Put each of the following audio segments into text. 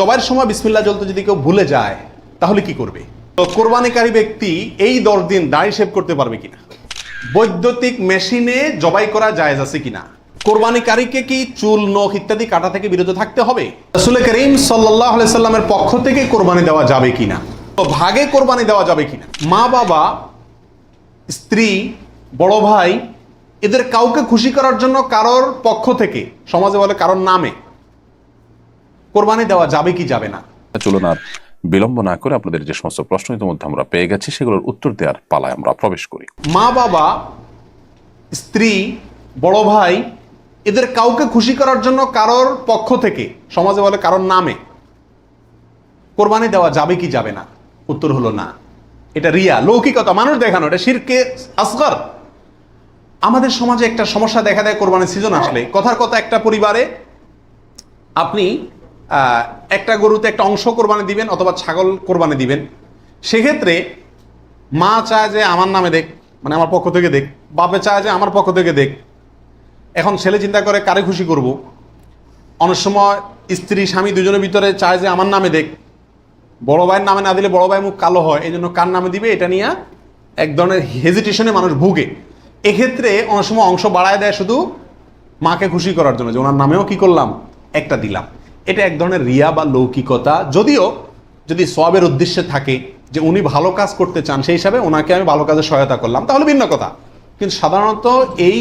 জবাইয়ের সময় বিসমিল্লাহ জ্বলতে যদি কেউ ভুলে যায়, তাহলে কি করবে? তো কোরবানিকারী ব্যক্তি এই দশ দিন দাড়ি শেভ করতে পারবে কিনা? বৈদ্যুতিক মেশিনে জবাই করা জায়েজ আছে কিনা? কোরবানিকারীকে কি চুল, নখ ইত্যাদি কাটা থেকে বিরত থাকতে হবে? রসুল করিম সাল্লাহ সাল্লামের পক্ষ থেকে কোরবানি দেওয়া যাবে কিনা? তো ভাগে কোরবানি দেওয়া যাবে কিনা? মা, বাবা, স্ত্রী, বড় ভাই, এদের কাউকে খুশি করার জন্য কারোর পক্ষ থেকে, সমাজে বলে কারোর নামে কোরবানি দেওয়া যাবে কি যাবে না? চলুন আর বিলম্ব না করে আপনাদের যে সমস্ত প্রশ্ন ইতিমধ্যে আমরা পেয়ে গেছি সেগুলোর উত্তর দেওয়ার পালায় আমরা প্রবেশ করি। মা বাবা স্ত্রী বড় ভাই এদের কাউকে খুশি করার জন্য কারোর পক্ষ থেকে সমাজে বলে কারোর নামে কোরবানি দেওয়া যাবে কি যাবে না? উত্তর হলো না। এটা রিয়া লৌকিকতা মানুষ দেখানো এটা শিরকে আসগর। আমাদের সমাজে একটা সমস্যা দেখা দেয় কোরবানির সিজন আসলে। কথার কথা একটা পরিবারে আপনি একটা গরুতে একটা অংশ কোরবানি দিবেন অথবা ছাগল কোরবানি দিবেন। সেক্ষেত্রে মা চায় যে আমার নামে দেখ মানে আমার পক্ষ থেকে দেখ, বাপে চায় যে আমার পক্ষ থেকে দেখ। এখন ছেলে চিন্তা করে, কারে খুশি করব? অনেক সময় স্ত্রী, স্বামী দুজনের ভিতরে চায় যে আমার নামে দেখ। বড় ভাইয়ের নামে না দিলে বড় ভাই মুখ কালো হয় এই জন্য কার নামে দিবে এটা নিয়ে এক ধরনের হেজিটেশনে মানুষ ভুগে। এক্ষেত্রে অনেক সময় অংশ বাড়ায় দেয় শুধু মাকে খুশি করার জন্য, যে ওনার নামেও কি করলাম? একটা দিলাম। এটা এক ধরনের রিয়া বা লৌকিকতা। যদিও, যদি সবের উদ্দেশ্যে থাকে যে উনি ভালো কাজ করতে চান, সেই হিসাবে ওনাকে আমি ভালো কাজে সহায়তা করলাম, তাহলে ভিন্ন কথা। কিন্তু সাধারণত এই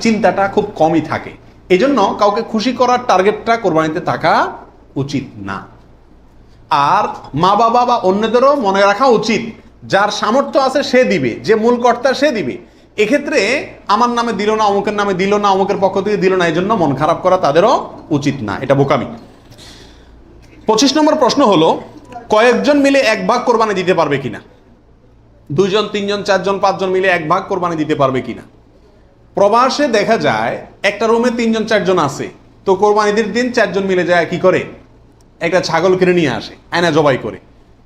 চিন্তাটা খুব কমই থাকে। এই জন্য কাউকে খুশি করার টার্গেটটা কোরবানিতে থাকা উচিত না। আর মা বাবা বা অন্যদেরও মনে রাখা উচিত, যার সামর্থ্য আছে সে দিবে, যে মূল কর্তা সে দিবে। এক্ষেত্রে আমার নামে দিল না, অমুকের নামে দিল না, অমুকের পক্ষ থেকে দিল না এই জন্য মন খারাপ করা তাদেরও উচিত না। এটা বোকামি। পঁচিশ নম্বর প্রশ্ন হলো, কয়েকজন মিলে এক ভাগ কোরবানি দিতে পারবে কিনা? দুইজন, তিনজন, চারজন, পাঁচজন মিলে এক ভাগ কোরবানি দিতে পারবে কিনা? প্রবাসে দেখা যায়, একটা রুমে তিনজন, চারজন আছে। তো কোরবানিদের দিন চারজন মিলে যায় কি করে? একটা ছাগল কিনে নিয়ে আসে, আয়না জবাই করে।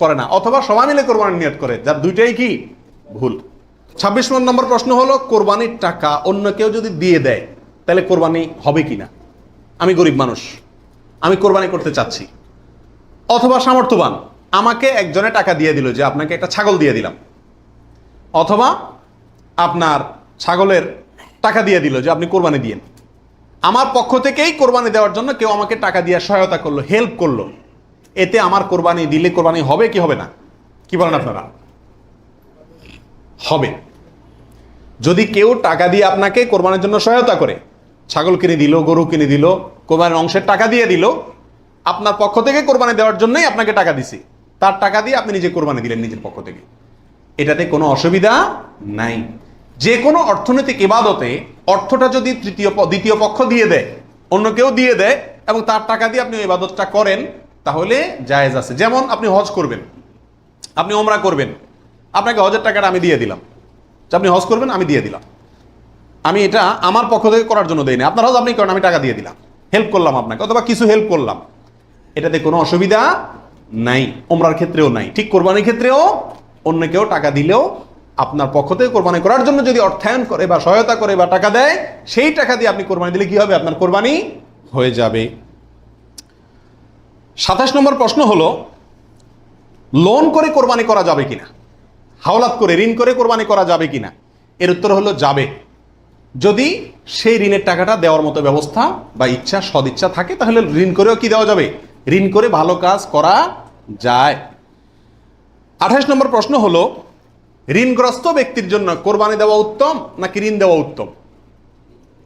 করে না, অথবা সবাই মিলে কোরবানির নিয়ত করে, যার দুইটাই কি? ভুল। ছাব্বিশ নম্বর প্রশ্ন হলো, কোরবানির টাকা অন্য কেউ যদি দিয়ে দেয়, তাহলে কোরবানি হবে কিনা? আমি গরিব মানুষ, আমি কোরবানি করতে চাচ্ছি। অথবা সামর্থ্যবান, আমাকে একজনে টাকা দিয়ে দিল যে আপনাকে একটা ছাগল দিয়ে দিলাম। অথবা আপনার ছাগলের টাকা দিয়ে দিল যে আপনি কোরবানি দিয়েন। আমার পক্ষ থেকেই কোরবানি দেওয়ার জন্য কেউ আমাকে টাকা দিয়ে সহায়তা করল হেল্প করল। এতে আমার কোরবানি, দিলে কোরবানি হবে কি হবে না? কি বলেন আপনারা? হবে। যদি কেউ টাকা দিয়ে আপনাকে কোরবানির জন্য সহায়তা করে, ছাগল কিনে দিল, গরু কিনে দিল, কোরবানির অংশের টাকা দিয়ে দিল, আপনার পক্ষ থেকে কোরবানি দেওয়ার জন্যই আপনাকে টাকা দিছি। তার টাকা দিয়ে আপনি নিজে কোরবানি দিলেন নিজের পক্ষ থেকে। এটাতে কোনো অসুবিধা নাই। যে কোনো অর্থনৈতিক ইবাদতে অর্থটা যদি তৃতীয় দ্বিতীয় পক্ষ দিয়ে দেয়, অন্য কেউ দিয়ে দেয়, এবং তার টাকা দিয়ে আপনি ইবাদতটা করেন তাহলে জায়েজ আছে। যেমন আপনি হজ করবেন, আপনি ওমরা করবেন, আপনাকে হজের টাকাটা আমি দিয়ে দিলাম। যে আপনি হজ করবেন, আমি দিয়ে দিলাম। আমি এটা আমার পক্ষ থেকে করার জন্য দেই না আপনার হজ আপনি করেন, আমি টাকা দিয়ে দিলাম। হেল্প করলাম আপনাকে, অথবা কিছু হেল্প করলাম। এটাতে কোনো অসুবিধা নাই ওমরার ক্ষেত্রেও নাই। ঠিক কোরবানির ক্ষেত্রেও অন্য কেউ টাকা দিলেও আপনার পক্ষ থেকে কোরবানি করার জন্য যদি অর্থায়ন করে বা সহায়তা করে বা টাকা দেয়, সেই টাকা দিয়ে আপনি কোরবানি দিলে কি হবে? আপনার কোরবানি হয়ে যাবে। সাতাশ নম্বর প্রশ্ন হলো লোন করে কোরবানি করা যাবে কিনা? হাওলাত করে, ঋণ করে কোরবানি করা যাবে কিনা? এর উত্তর হলো যাবে। যদি সেই ঋণের টাকাটা দেওয়ার মতো ব্যবস্থা বা ইচ্ছা, সদিচ্ছা থাকে, তাহলে ঋণ করেও কি দেওয়া যাবে? ঋণ করে ভালো কাজ করা যায়। আঠাশ নম্বর প্রশ্ন হলো, ঋণগ্রস্ত ব্যক্তির জন্য কোরবানি দেওয়া উত্তম নাকি ঋণ দেওয়া উত্তম?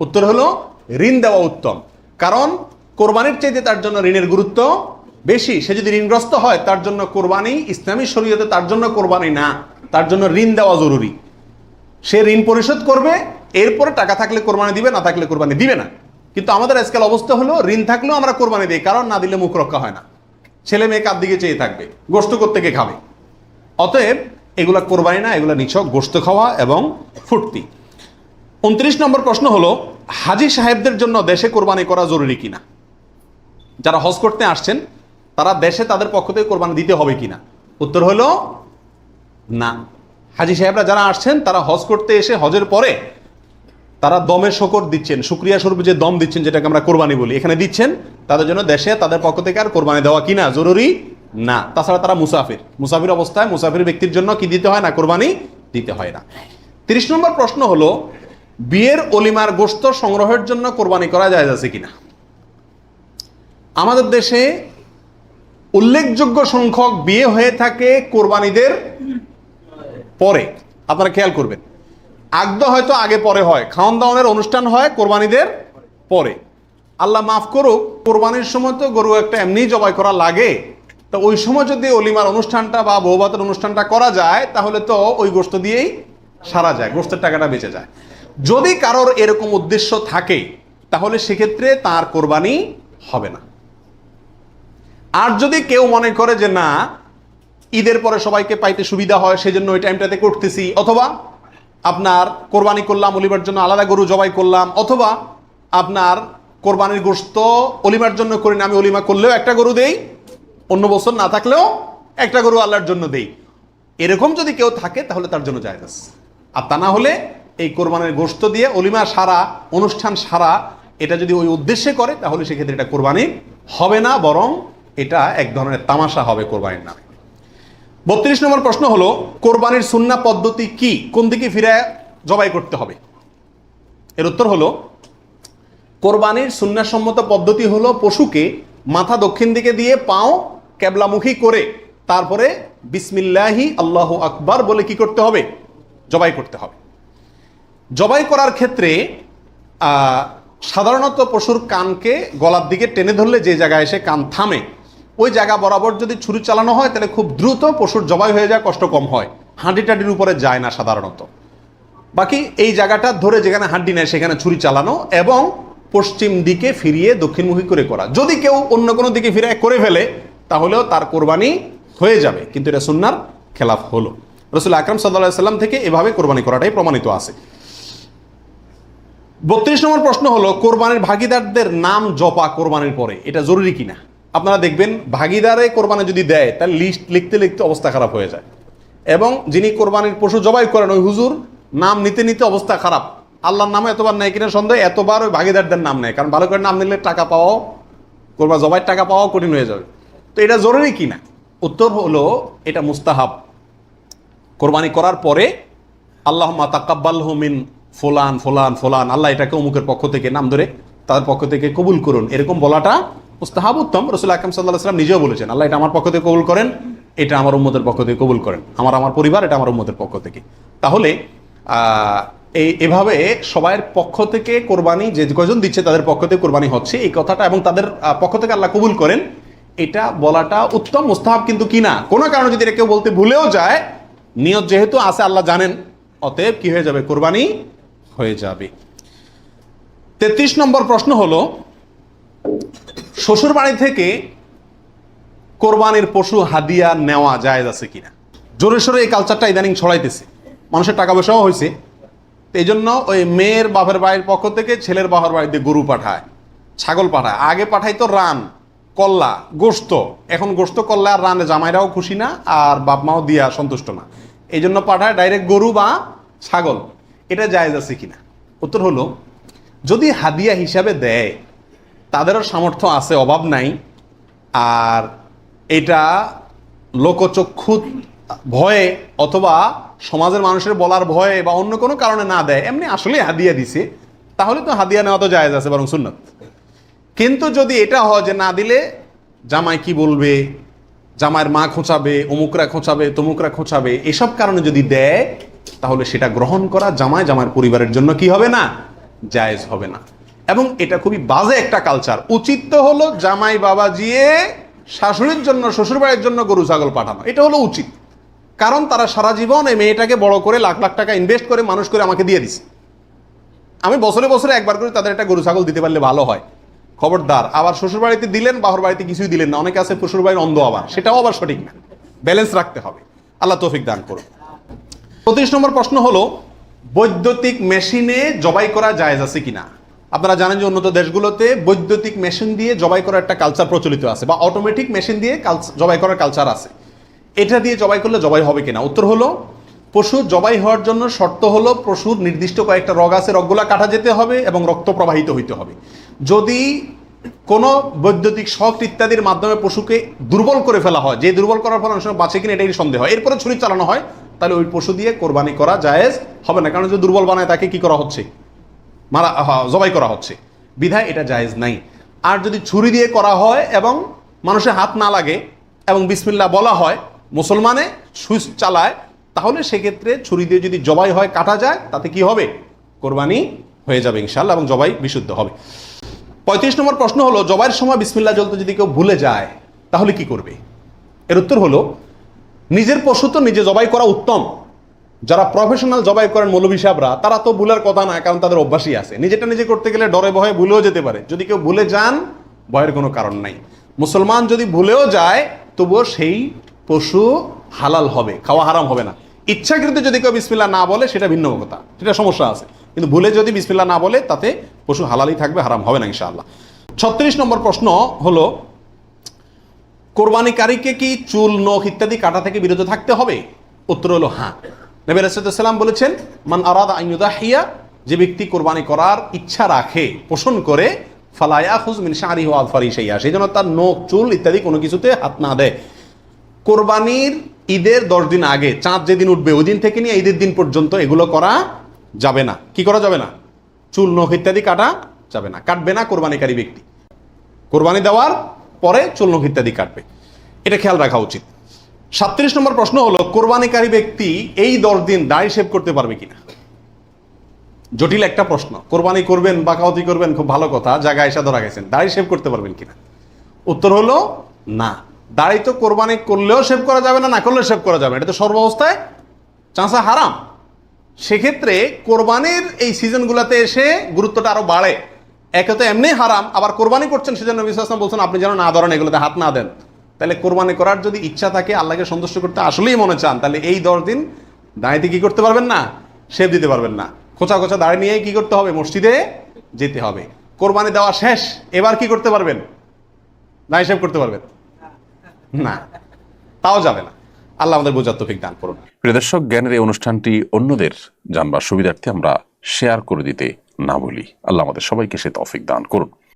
উত্তর হলো, ঋণ দেওয়া উত্তম। কারণ কোরবানির চাইতে তার জন্য ঋণের গুরুত্ব বেশি, সে যদি ঋণগ্রস্ত হয়, তার জন্য কোরবানি, ইসলামী শরীয়তে তার জন্য কোরবানি না, তার জন্য ঋণ দেওয়া জরুরি। সে ঋণ পরিশোধ করবে, এরপরে টাকা থাকলে কোরবানি দিবে, না থাকলে কোরবানি দিবে না। কিন্তু আমাদের আজকাল অবস্থা হলো, ঋণ থাকলেও আমরা কোরবানি দিই, কারণ না দিলে মুখ রক্ষা হয় না। ছেলে মেয়ে কার দিকে চেয়ে থাকবে গোষ্ঠ থেকে খাবে। অতএব, এগুলা কোরবানি না, এগুলা নিছক গোস্ত খাওয়া এবং ফুর্তি। উনত্রিশ নম্বর প্রশ্ন হলো, হাজি সাহেবদের জন্য দেশে কোরবানি করা জরুরি কিনা? যারা হজ করতে আসছেন তারা দেশে তাদের পক্ষ থেকে কোরবানি দিতে হবে কিনা? উত্তর হলো, না। হাজি সাহেবরা যারা আসছেন, তারা হজ করতে এসে হজের পরে তারা দমের শকর দিচ্ছেন, শুক্রিয়া স্বরূপ যে দম দিচ্ছেন, যেটাকে আমরা কোরবানি বলি। এখানে দিচ্ছেন, তাদের জন্য দেশে তাদের পক্ষ থেকে আর কোরবানি দেওয়া কিনা জরুরি? না। তাছাড়া তারা মুসাফির। মুসাফির অবস্থায় মুসাফির ব্যক্তির জন্য কি দিতে হয় না, কোরবানি দিতে হয় না। তিরিশ নম্বর প্রশ্ন হলো, বিয়ের অলিমার গোস্ত সংগ্রহের জন্য কোরবানি করা যায় আছে কিনা? আমাদের দেশে উল্লেখযোগ্য সংখ্যক বিয়ে হয়ে থাকে কোরবানিদের পরে। আপনারা খেয়াল করবেন। আগদ হয়তো আগে পরে হয়। খাওয়ান দাওয়ানের অনুষ্ঠান হয় কোরবানিদের পরে। আল্লাহ মাফ করুক, কোরবানির সময় তো গরু একটা এমনি জবাই করা লাগে। তো ওই সময় যদি অলিমার অনুষ্ঠানটা বা বৌভাতের অনুষ্ঠানটা করা যায়, তাহলে তো ওই গোস্ত দিয়েই সারা যায় গোস্তের টাকাটা বেঁচে যায়। যদি কারোর এরকম উদ্দেশ্য থাকে, তাহলে সেক্ষেত্রে তার কোরবানি হবে না। আর যদি কেউ মনে করে যে না, ঈদের পরে সবাইকে পাইতে সুবিধা হয়, সেজন্য ওই টাইমটাতে করতেছি, অথবা আপনার কোরবানি করলাম, অলিবার জন্য আলাদা গরু জবাই করলাম, অথবা আপনার কোরবানির গোস্ত অলিমার জন্য করি না, আমি অলিমা করলেও একটা গরু দেই, অন্য বছর না থাকলেও একটা গরু আল্লাহর জন্য দেই। এরকম যদি কেউ থাকে, তাহলে তার জন্য জায়গা আর তা না হলে এই কোরবানির গোস্ত দিয়ে অলিমা সারা, অনুষ্ঠান সারা, এটা যদি ওই উদ্দেশ্যে করে, তাহলে সেক্ষেত্রে এটা কোরবানি হবে না, বরং এটা এক ধরনের তামাশা হবে কোরবানির নামে। বত্রিশ নম্বর প্রশ্ন হলো, কোরবানির সুন্না পদ্ধতি কি? কোন দিকে ফিরে জবাই করতে হবে? এর উত্তর হলো, কোরবানির সুন্নাসম্মত পদ্ধতি হলো পশুকে মাথা দক্ষিণ দিকে দিয়ে পাও ক্যাবলামুখী করে, তারপরে বিসমিল্লাহি আল্লাহ আকবার বলে কি করতে হবে? জবাই করতে হবে। জবাই করার ক্ষেত্রে সাধারণত পশুর কানকে গলার দিকে টেনে ধরলে যে জায়গায় এসে কান থামে ওই জায়গা বরাবর যদি ছুরি চালানো হয়, তাহলে খুব দ্রুত পশুর জবাই হয়ে যায়, কষ্ট কম হয়। হাঁটি টাটির উপরে যায় না সাধারণত। বাকি এই জায়গাটা ধরে যেখানে হাড্ডি নেয়, সেখানে ছুরি চালানো এবং পশ্চিম দিকে ফিরিয়ে দক্ষিণমুখী করে করা। যদি কেউ অন্য কোনো দিকে ফিরে করে ফেলে, তাহলেও তার কোরবানি হয়ে যাবে। কিন্তু এটা সুন্নার খেলাফ হলো। রসুল আকরম সাল্লাহ সাল্লাম থেকে এভাবে কোরবানি করাটাই প্রমাণিত আছে। বত্রিশ নম্বর প্রশ্ন হলো, কোরবানির ভাগিদারদের নাম জপা কোরবানির পরে, এটা জরুরি কিনা? আপনারা দেখবেন ভাগিদারে কোরবানি যদি দেয় তার লিস্ট লিখতে লিখতে অবস্থা খারাপ হয়ে যায়। এবং যিনি কোরবানির পশু জবাই করেন, ওই হুজুর নাম নিতে নিতে অবস্থা খারাপ। আল্লাহর নামে এতবার নেয় কিনা সন্দেহ, এতবার ওই ভাগিদারদের নাম নেয়। কারণ ভালো করে নাম নিলে টাকা পাওয়াও কোরবা জবাইয়ের টাকা পাওয়াও কঠিন হয়ে যাবে। তো এটা জরুরি কিনা? উত্তর হলো, এটা মুস্তাহাব। কোরবানি করার পরে আল্লাহ তাকাব্বাল মিন ফোলান ফোলান ফোলান। আল্লাহ এটাকে অমুকের পক্ষ থেকে, নাম ধরে তাদের পক্ষ থেকে কবুল করুন। এরকম বলাটা মুস্তাহাব উত্তম রসুল আকরম সাল্লাহ সাল্লাম নিজেও বলেছেন, আল্লাহ এটা আমার পক্ষ থেকে কবুল করেন, এটা আমার উম্মতের পক্ষ থেকে কবুল করেন। আমার আমার পরিবার এটা আমার উম্মতের পক্ষ থেকে। তাহলে এই এভাবে সবাইয়ের পক্ষ থেকে কোরবানি যে কজন দিচ্ছে তাদের পক্ষ থেকে কোরবানি হচ্ছে, এই কথাটা এবং তাদের পক্ষ থেকে আল্লাহ কবুল করেন, এটা বলাটা উত্তম, মুস্তাহাব কিন্তু কিনা কোনো কারণে যদি এটা কেউ বলতে ভুলেও যায়, নিয়ত যেহেতু আছে, আল্লাহ জানেন, অতএব কি হয়ে যাবে? কোরবানি হয়ে যাবে। তেত্রিশ নম্বর প্রশ্ন হলো শ্বশুর বাড়ি থেকে কোরবানির পশু হাদিয়া নেওয়া যায় আছে কিনা? জোরে সোরে এই কালচারটা ইদানিং ছড়াইতেছে। মানুষের টাকা পয়সাও হয়েছে এই জন্য ওই মেয়ের বাপের বাড়ির পক্ষ থেকে ছেলের বাবার বাড়িতে গরু পাঠায়, ছাগল পাঠায়। আগে পাঠাইতো রান, কল্লা গোস্ত এখন গোস্ত কল্লা আর রানে জামাইরাও খুশি না, আর বাপ মাও দিয়া সন্তুষ্ট না। এই জন্য পাঠায় ডাইরেক্ট গরু বা ছাগল। এটা জায়েজ আছে কিনা? উত্তর হলো, যদি হাদিয়া হিসাবে দেয় তাদেরও সামর্থ্য আছে, অভাব নাই। আর এটা লোকচক্ষু ভয়ে অথবা সমাজের মানুষের বলার ভয়ে বা অন্য কোনো কারণে না দেয়, এমনি আসলে হাদিয়া দিছে। তাহলে তো হাদিয়া নেওয়া তো জায়েজ আছে, বরং সুন্নত। কিন্তু যদি এটা হয় যে না দিলে, জামাই কি বলবে? জামাইয়ের মা খোঁচাবে, অমুকরা খোঁচাবে, তমুকরা খোঁচাবে, এসব কারণে যদি দেয়, তাহলে সেটা গ্রহণ করা জামাই, জামাইয়ের পরিবারের জন্য কি হবে না? জায়েজ হবে না। এবং এটা খুবই বাজে একটা কালচার উচিত তো হলো জামাই বাবা জিয়ে শাশুড়ির জন্য, শ্বশুরবাড়ির জন্য গরু, ছাগল পাঠানো। এটা হলো উচিত। কারণ তারা সারা জীবন এই মেয়েটাকে বড় করে লাখ লাখ টাকা ইনভেস্ট করে, মানুষ করে আমাকে দিয়ে দিছে। আমি বছরে বছরে একবার করে তাদের একটা গরু, ছাগল দিতে পারলে ভালো হয়। খবরদার। আবার শ্বশুর বাড়িতে দিলেন বাহর বাড়িতে কিছুই দিলেন না। অনেকে আছে শ্বশুর বাড়ির অন্ধ আবার। সেটাও আবার সঠিক না। ব্যালেন্স রাখতে হবে। আল্লাহ তৌফিক দান করুন। পঁচিশ নম্বর প্রশ্ন হলো, বৈদ্যুতিক মেশিনে জবাই করা জায়েজ আছে কিনা? আপনারা জানেন যে উন্নত দেশগুলোতে বৈদ্যুতিক মেশিন দিয়ে জবাই করার একটা কালচার প্রচলিত আছে, বা অটোমেটিক মেশিন দিয়ে জবাই করার কালচার আছে। এটা দিয়ে জবাই করলে জবাই হবে কিনা? উত্তর হলো, পশু জবাই হওয়ার জন্য শর্ত হলো, পশুর নির্দিষ্ট কয়েকটা রগ আছে, রগগুলা কাটা যেতে হবে এবং রক্ত প্রবাহিত হইতে হবে। যদি কোনো বৈদ্যুতিক শক ইত্যাদির মাধ্যমে পশুকে দুর্বল করে ফেলা হয়, যে দুর্বল করার ফলে অনেক বাঁচে কিনা এটাই সন্দেহ হয়। এরপরে ছুরি চালানো হয়, তাহলে ওই পশু দিয়ে কোরবানি করা জায়েজ হবে না, কারণ যে দুর্বল বানায় তাকে কি করা হচ্ছে? মারা জবাই করা হচ্ছে। বিধায় এটা জায়েজ নাই। আর যদি ছুরি দিয়ে করা হয় এবং মানুষের হাত না লাগে এবং বিসমিল্লা বলা হয়, মুসলমানে সুইচ চালায়, তাহলে সেক্ষেত্রে ছুরি দিয়ে যদি জবাই হয়, কাটা যায়, তাতে কি হবে? কোরবানি হয়ে যাবে ইনশাল্লাহ এবং জবাই বিশুদ্ধ হবে। পঁয়ত্রিশ নম্বর প্রশ্ন হলো, জবাইয়ের সময় বিসমিল্লা জ্বলতে যদি কেউ ভুলে যায়, তাহলে কি করবে? এর উত্তর হলো, নিজের পশু তো নিজে জবাই করা উত্তম। যারা প্রফেশনাল জবাই করেন মৌলভী সাহেবরা, তারা তো ভুলের কথা না কারণ তাদের অভ্যাসই আছে। নিজেটা নিজে করতে গেলে ডরে ভয়ে ভুলেও যেতে পারে। যদি কেউ ভুলে যান, ভয়ের কোনো কারণ নাই। মুসলমান যদি ভুলেও যায়, তবুও সেই পশু হালাল হবে, খাওয়া হারাম হবে না। ইচ্ছাকৃত যদি কেউ বিসমিল্লা না বলে, সেটা ভিন্ন কথা, সেটা সমস্যা আছে। কিন্তু ভুলে যদি বিসমিল্লা না বলে, তাতে পশু হালালই থাকবে, হারাম হবে না, ইনশাআল্লাহ। ছত্রিশ নম্বর প্রশ্ন হলো, কোরবানিকারীকে কি চুল, নখ ইত্যাদি কাটা থেকে বিরত থাকতে হবে? উত্তর হলো হ্যাঁ। নবী রাসুলাম বলেছেন, মান আরাদা আইনুদাহিয়া যে ব্যক্তি কোরবানি করার ইচ্ছা রাখে, পোষণ করে ফালায়া খুজ মিন শাড়ি ও আলফারি সেইয়া সেই জন্য তার নখ, চুল ইত্যাদি কোনো কিছুতে হাত না দেয়। কোরবানির ঈদের দশ দিন আগে, চাঁদ যেদিন উঠবে, ওই দিন থেকে নিয়ে ঈদের দিন পর্যন্ত এগুলো করা যাবে না। কি করা যাবে না? চুল, নখ ইত্যাদি কাটা যাবে না। কাটবে না কোরবানিকারী ব্যক্তি। কোরবানি দেওয়ার পরে চুল, নখ ইত্যাদি কাটবে। এটা খেয়াল রাখা উচিত। সাতত্রিশ নম্বর প্রশ্ন হলো, কোরবানিকারী ব্যক্তি এই দশ দিন দাড়ি শেভ করতে পারবে কিনা? জটিল একটা প্রশ্ন। কোরবানি করবেন বা কাউতি করবেন, খুব ভালো কথা, জায়গায় এসে ধরা গেছেন। দাড়ি শেভ করতে পারবেন কিনা? উত্তর হলো, না। দাড়ি তো কোরবানি করলেও শেভ করা যাবে না না করলেও শেভ করা যাবে। এটা তো সর্বাবস্থায় চাঁচা হারাম। সেক্ষেত্রে কোরবানির এই সিজনগুলোতে এসে গুরুত্বটা আরও বাড়ে। একে তো এমনি হারাম, আবার কোরবানি করছেন সেজন্য বিশ্বাস বলছেন, আপনি যেন না ধরেন, এগুলোতে হাত না দেন। তাহলে কোরবানি করার যদি ইচ্ছা থাকে, আল্লাহকে সন্তুষ্ট করতে আসলেই মনে চান, তাহলে এই দশ দিন দাঁড়িতে কি করতে পারবেন না? শেভ দিতে পারবেন না। খোঁচা খোঁচা দাঁড়িয়ে নিয়ে কি করতে হবে? মসজিদে যেতে হবে। কোরবানি দেওয়া শেষ, এবার কি করতে পারবেন? দাঁড়িয়ে শেভ করতে পারবেন? না। তাও যাবে না। আল্লাহ আমাদের বোঝার তৌফিক দান করুন। প্রিয় দর্শক, জ্ঞানের এই অনুষ্ঠানটি অন্যদের জানবার সুবিধার্থে আমরা শেয়ার করে দিতে না বলি আল্লাহ আমাদের সবাইকে সে তফিক দান করুন।